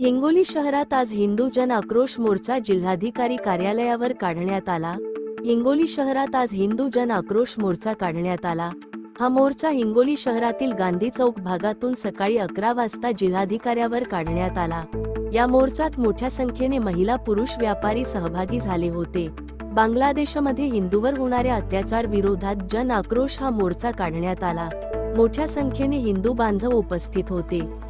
हिंगोली शहरात आज हिंदू जन आक्रोश मोर्चा जिल्हाधिकारी कार्यालयावर काढण्यात आला. हिंगोली शहरात आज हिंदू जन आक्रोश मोर्चा काढण्यात आला. हा मोर्चा हिंगोली शहरातील गांधी चौक भागातून सकाळी अकरा वाजता जिल्हाधिकाऱ्यावर काढण्यात आला. या मोर्चात मोठ्या संख्येने महिला पुरुष व्यापारी सहभागी झाले होते. बांगलादेशमध्ये हिंदूवर होणाऱ्या अत्याचार विरोधात जन आक्रोश हा मोर्चा काढण्यात आला. मोठ्या संख्येने हिंदू बांधव उपस्थित होते.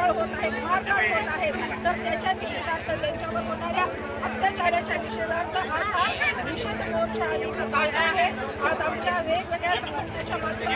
अवर्णनीय होत आहे मारहाण होत आहे. तर त्याच्या निषेधार्थ त्यांच्यावर होणाऱ्या अत्याचाराच्या निषेधार्थ आज हा निषेध मोर्चा आम्ही काढला आहे. आज आमच्या वेगवेगळ्या संघटनेच्या माध्यमातून